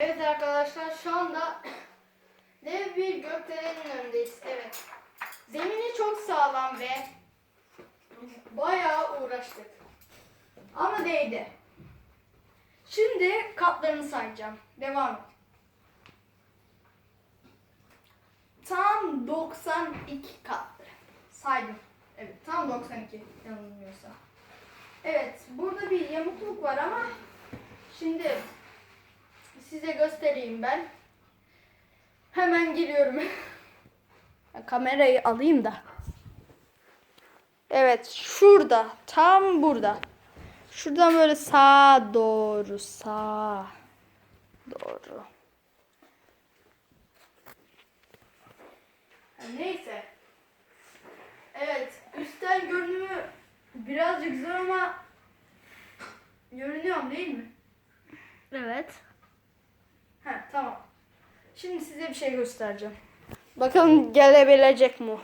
Evet arkadaşlar şu anda dev bir gökdelenin önündeyiz. Evet. Zemini çok sağlam ve bayağı uğraştık. Ama değdi. Şimdi katlarını sayacağım. Devam. Tam 92 katlı. Saydım. Evet tam 92 yanılmıyorsam. Evet burada bir yamukluk var ama şimdi size göstereyim ben. Hemen geliyorum. Kamerayı alayım da. Evet şurada tam burada. Şuradan böyle sağa doğru sağa doğru. Neyse. Evet üstten görünümü birazcık zor ama görünüyor değil mi? Evet. Şimdi size bir şey göstereceğim. Bakalım gelebilecek mi?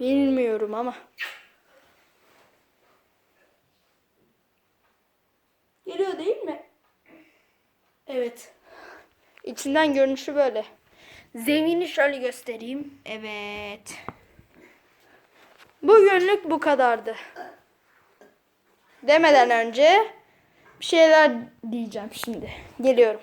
Bilmiyorum ama. Geliyor değil mi? Evet. İçinden görünüşü böyle. Zemini şöyle göstereyim. Evet. Bugünlük bu kadardı. Demeden önce bir şeyler diyeceğim şimdi. Geliyorum.